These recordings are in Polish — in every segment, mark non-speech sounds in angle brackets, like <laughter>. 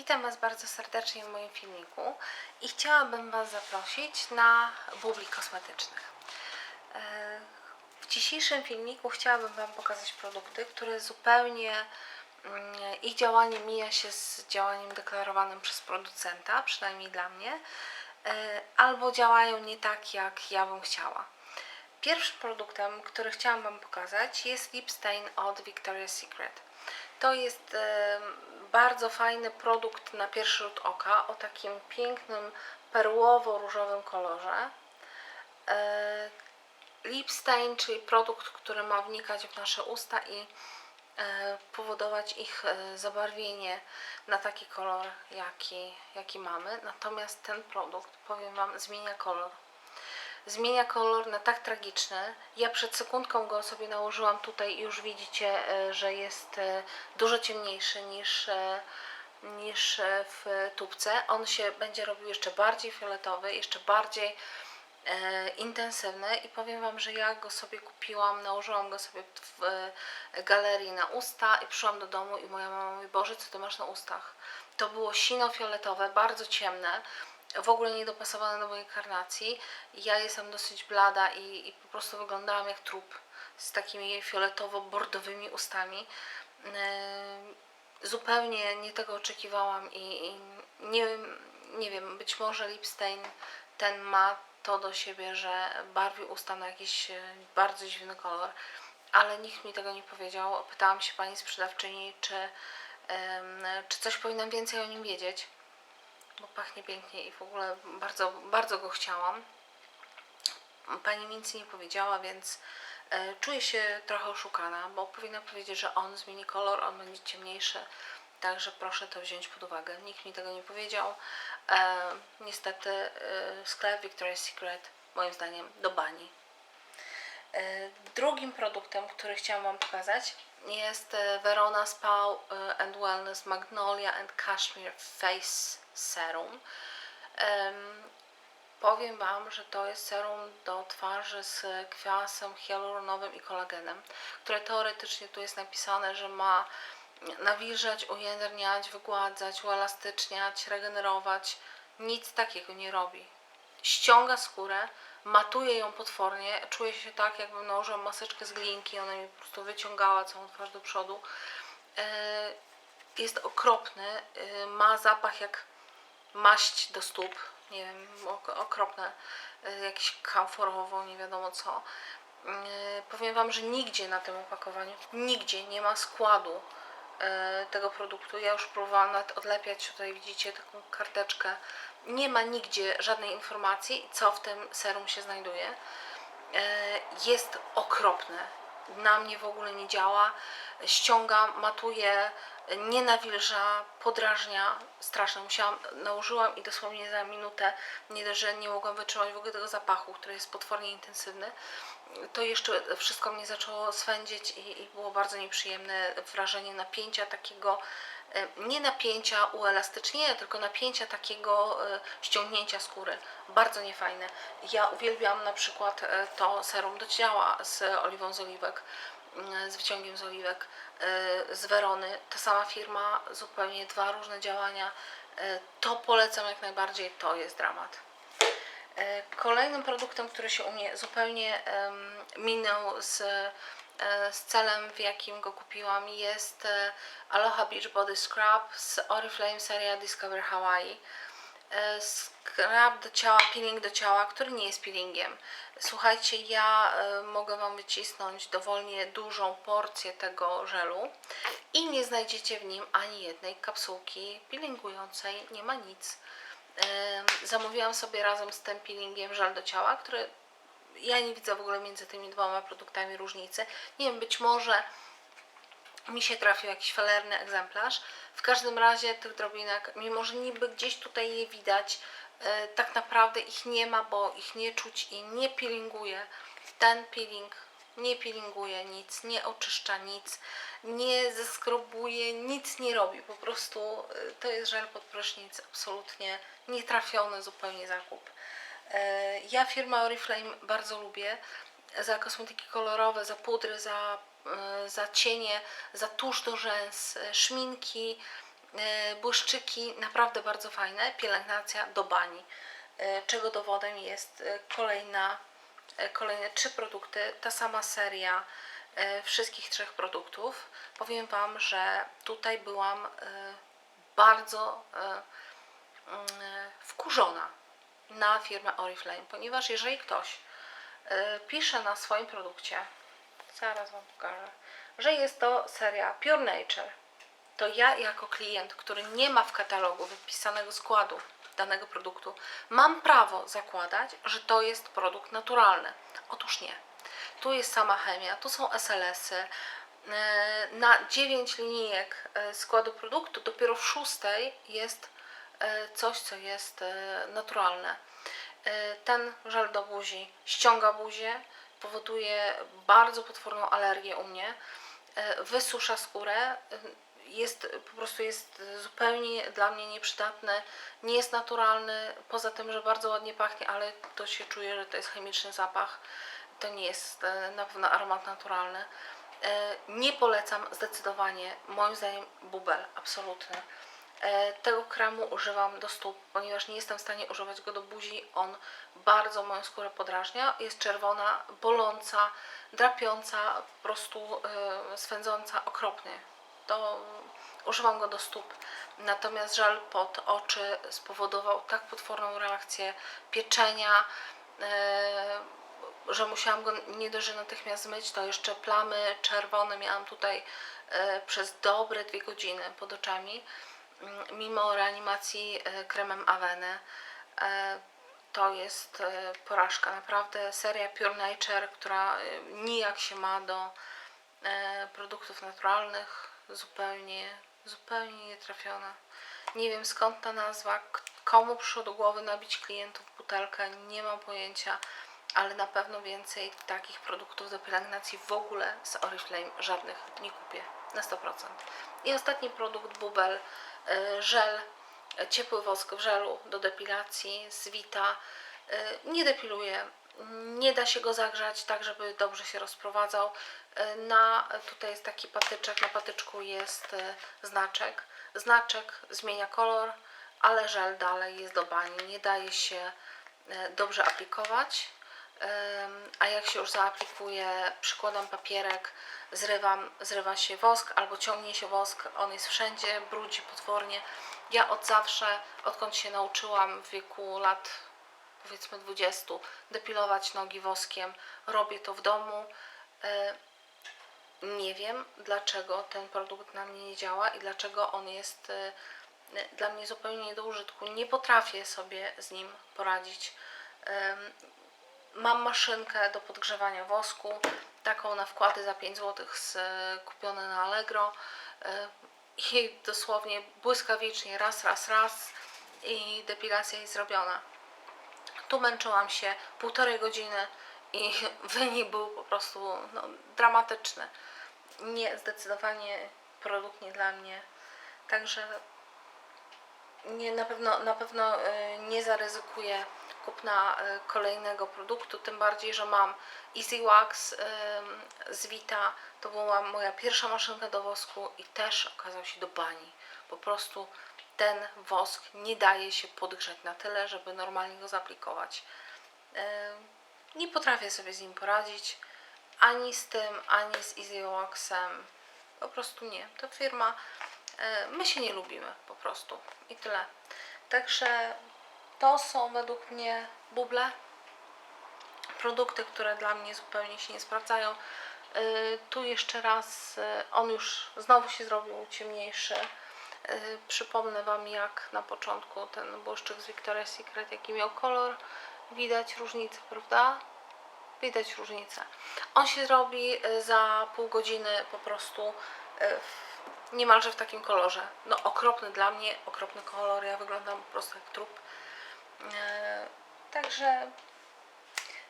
Witam Was bardzo serdecznie w moim filmiku i chciałabym Was zaprosić na bubli kosmetycznych. E, W dzisiejszym filmiku chciałabym Wam pokazać produkty, które zupełnie mm, ich działanie mija się z działaniem deklarowanym przez producenta, przynajmniej dla mnie, e, albo działają nie tak, jak ja bym chciała. Pierwszym produktem, który chciałam Wam pokazać jest Lip Stain od Victoria's Secret. To jest bardzo fajny produkt na pierwszy rzut oka o takim pięknym perłowo-różowym kolorze. E, Lip Stain, czyli produkt, który ma wnikać w nasze usta i e, powodować ich e, zabarwienie na taki kolor, jaki, jaki mamy. Natomiast ten produkt, powiem Wam, zmienia kolor zmienia kolor na tak tragiczny. Ja przed sekundką go sobie nałożyłam tutaj i już widzicie, e, że jest e, dużo ciemniejszy niż, e, niż w tubce. On się będzie robił jeszcze bardziej fioletowy, jeszcze bardziej intensywny i powiem Wam, że ja go sobie kupiłam, nałożyłam go sobie w galerii na usta i przyszłam do domu i moja mama mówi, Boże, co Ty masz na ustach? To było sino-fioletowe, bardzo ciemne, w ogóle nie dopasowane do mojej karnacji. Ja jestem dosyć blada i, i po prostu wyglądałam jak trup z takimi fioletowo-bordowymi ustami. Yy, zupełnie nie tego oczekiwałam i, i nie, nie wiem, być może lipstain ten ma to do siebie, że barwi usta na jakiś e, bardzo dziwny kolor, ale nikt mi tego nie powiedział. Pytałam się pani sprzedawczyni, czy, em, czy coś powinnam więcej o nim wiedzieć bo pachnie pięknie i w ogóle bardzo, bardzo go chciałam. Pani mi nic nie powiedziała, więc e, czuję się trochę oszukana, bo powinna powiedzieć, że on zmieni kolor, on będzie ciemniejszy. Także proszę to wziąć pod uwagę. Nikt mi tego nie powiedział. E, niestety e, sklep Victoria's Secret moim zdaniem do bani. E, Drugim produktem, który chciałam Wam pokazać jest e, Verona Spa e, and Wellness Magnolia and Cashmere Face Serum. Em, Powiem Wam, że to jest serum do twarzy z kwasem hialuronowym i kolagenem, które teoretycznie tu jest napisane, że ma nawilżać, ujędrniać, wygładzać, uelastyczniać, regenerować. Nic takiego nie robi ściąga skórę, matuje ją potwornie, czuję się tak, jakbym nałożyła maseczkę z glinki, ona mi po prostu wyciągała całą twarz do przodu. E, Jest okropny, e, ma zapach jak maść do stóp, nie wiem, ok- okropne, e, jakieś kamforowo, nie wiadomo co. Powiem Wam, że nigdzie na tym opakowaniu, nigdzie nie ma składu tego produktu. Ja już próbowałam nawet odlepiać, tutaj widzicie taką karteczkę. Nie ma nigdzie żadnej informacji, co w tym serum się znajduje. E, Jest okropne. Na mnie w ogóle nie działa. Ściąga, matuje, nie nawilża, podrażnia. Straszne. Musiałam, nałożyłam i dosłownie za minutę, nie dość, że nie mogłam wytrzymać w ogóle tego zapachu, który jest potwornie intensywny to jeszcze wszystko mnie zaczęło swędzić i, i było bardzo nieprzyjemne wrażenie napięcia takiego, e, nie napięcia uelastycznienia, tylko napięcia takiego e, ściągnięcia skóry. Bardzo niefajne. Ja uwielbiam na przykład e, to serum do ciała z oliwą z oliwek, z wyciągiem z oliwek, e, z Werony. Ta sama firma, zupełnie dwa różne działania. E, To polecam jak najbardziej, to jest dramat. E, Kolejnym produktem, który się u mnie zupełnie minął z, e, z celem, w jakim go kupiłam, jest e, Aloha Beach Body Scrub z Oriflame seria Discover Hawaii. E, Scrub do ciała, peeling do ciała, który nie jest peelingiem. Słuchajcie, ja e, mogę Wam wycisnąć dowolnie dużą porcję tego żelu i nie znajdziecie w nim ani jednej kapsułki peelingującej, nie ma nic. Em, zamówiłam sobie razem z tym peelingiem żel do ciała, który ja nie widzę w ogóle między tymi dwoma produktami różnicy. Nie wiem, być może mi się trafił jakiś felerny egzemplarz. W każdym razie tych drobinek, mimo że niby gdzieś tutaj je widać, e, tak naprawdę ich nie ma, bo ich nie czuć i nie peelinguje. Ten peeling nie peelinguje nic, nie oczyszcza nic, nie zeskrobuje, nic nie robi. Po prostu e, to jest żel pod prysznic, absolutnie nietrafiony zupełnie zakup. E, Ja firmę Oriflame bardzo lubię za kosmetyki kolorowe, za pudry, za, za cienie, za tusz do rzęs, e, szminki, E, Błyszczyki naprawdę bardzo fajne. Pielęgnacja do bani. E, Czego dowodem jest e, kolejna, e, kolejne trzy produkty. Ta sama seria e, wszystkich trzech produktów. Powiem Wam, że tutaj byłam e, bardzo e, mm, wkurzona na firmę Oriflame, ponieważ jeżeli ktoś e, pisze na swoim produkcie, zaraz Wam pokażę, że jest to seria Pure Nature, to ja jako klient, który nie ma w katalogu wypisanego składu danego produktu, mam prawo zakładać, że to jest produkt naturalny. Otóż nie. Tu jest sama chemia, tu są SLS-y. Na 9 linijek e, składu produktu, dopiero w szóstej jest e, coś, co jest e, naturalne. Ten żel do buzi ściąga buzię, powoduje bardzo potworną alergię u mnie, e, wysusza skórę, e, jest po prostu jest zupełnie dla mnie nieprzydatny, nie jest naturalny, poza tym, że bardzo ładnie pachnie, ale to się czuje, że to jest chemiczny zapach. To nie jest e, na pewno aromat naturalny. Nie polecam zdecydowanie, moim zdaniem, bubel, absolutny. E, Tego kremu używam do stóp, ponieważ nie jestem w stanie używać go do buzi. On bardzo moją skórę podrażnia. Jest czerwona, boląca, drapiąca, po prostu e, swędząca okropnie. To używam go do stóp. Natomiast żel pod oczy spowodował tak potworną reakcję pieczenia, e, że musiałam go nie dość, że natychmiast zmyć, to jeszcze plamy czerwone miałam tutaj przez dobre dwie godziny pod oczami, mimo reanimacji e, kremem Avene. E, To jest e, porażka, naprawdę seria Pure Nature, która nijak się ma do produktów naturalnych, zupełnie, zupełnie nietrafiona. Nie wiem skąd ta nazwa, komu przyszło do głowy nabić klientów butelkę, nie mam pojęcia, ale na pewno więcej takich produktów do pielęgnacji w ogóle z Oriflame żadnych nie kupię, na 100%. I ostatni produkt Bubel, e, żel, ciepły wosk w żelu do depilacji z Vita. E, Nie depiluje, nie da się go zagrzać tak, żeby dobrze się rozprowadzał. E, Na, tutaj jest taki patyczek, na patyczku jest znaczek. Znaczek zmienia kolor, ale żel dalej jest do bani, nie daje się dobrze aplikować. A jak się już zaaplikuje, przykładam papierek, zrywam, zrywa się wosk albo ciągnie się wosk, on jest wszędzie, brudzi potwornie. Ja od zawsze, odkąd się nauczyłam w wieku lat powiedzmy 20, depilować nogi woskiem, robię to w domu. Nie wiem, dlaczego ten produkt na mnie nie działa i dlaczego on jest e, dla mnie zupełnie nie do użytku. Nie potrafię sobie z nim poradzić. Mam maszynkę do podgrzewania wosku, taką na wkłady za 5 zł z, kupione na Allegro e, i dosłownie błyskawicznie raz, raz, raz i depilacja jest zrobiona. Tu męczyłam się półtorej godziny i <laughs> wynik był po prostu no, dramatyczny. Nie, zdecydowanie produkt nie dla mnie. Także nie, na pewno, na pewno y, nie zaryzykuję kupna y, kolejnego produktu, tym bardziej, że mam Easy Wax ym, z Vita. To była moja pierwsza maszynka do wosku i też okazał się do bani. Po prostu ten wosk nie daje się podgrzać na tyle, żeby normalnie go zaaplikować. Ym, Nie potrafię sobie z nim poradzić. Ani z tym, ani z Easy Waxem. Po prostu nie. To firma My się nie lubimy po prostu i tyle. Także to są według mnie buble. Produkty, które dla mnie zupełnie się nie sprawdzają. E, Tu jeszcze raz, e, on już znowu się zrobił ciemniejszy. E, Przypomnę Wam, jak na początku ten błyszczyk z Victoria's Secret, jaki miał kolor. Widać różnicę, prawda? Widać różnicę. On się zrobi e, za pół godziny po prostu e, w, niemalże w takim kolorze. No okropny dla mnie, okropny kolor, ja wyglądam po prostu jak trup. E, Także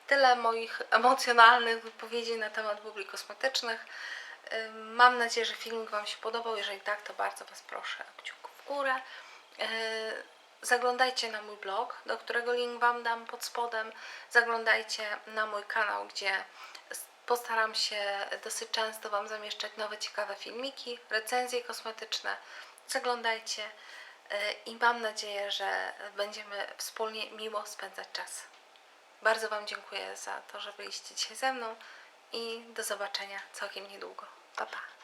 tyle moich emocjonalnych wypowiedzi na temat bubli kosmetycznych. E, Mam nadzieję, że filmik Wam się podobał. Jeżeli tak, to bardzo Was proszę o kciuk w górę. E, Zaglądajcie na mój blog, do którego link Wam dam pod spodem. Zaglądajcie na mój kanał, gdzie postaram się dosyć często Wam zamieszczać nowe, ciekawe filmiki, recenzje kosmetyczne. zaglądajcie y, i mam nadzieję, że będziemy wspólnie miło spędzać czas. Bardzo Wam dziękuję za to, że byliście dzisiaj ze mną i do zobaczenia całkiem niedługo. Pa, pa.